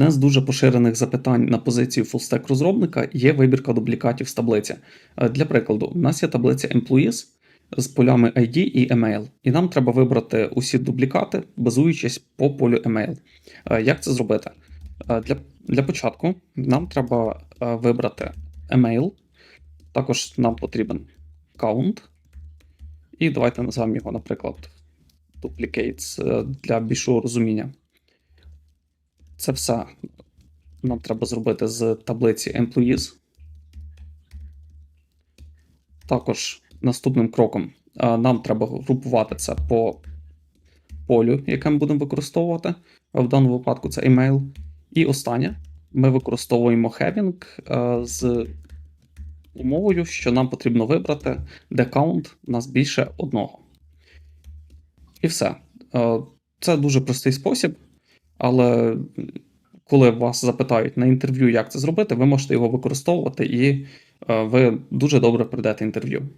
Одне з дуже поширених запитань на позицію фулстек розробника є вибірка дублікатів з таблиці. Е, Для прикладу, у нас є таблиця Employees з полями ID і Email, і нам треба вибрати усі дублікати, базуючись по полю Email. Е, Як це зробити? Е, Для, для початку нам треба вибрати Email, також нам потрібен count, і давайте назвемо його, наприклад, duplicates для більшого розуміння. Це все нам треба зробити з таблиці Employees. Також наступним кроком нам треба групувати це по полю, яке ми будемо використовувати. В даному випадку це email. І останнє, ми використовуємо having з умовою, що нам потрібно вибрати, де count у нас більше одного. І все. Е, Це дуже простий спосіб, але коли вас запитають на інтерв'ю, як це зробити, ви можете його використовувати і е, ви дуже добре пройдете інтерв'ю.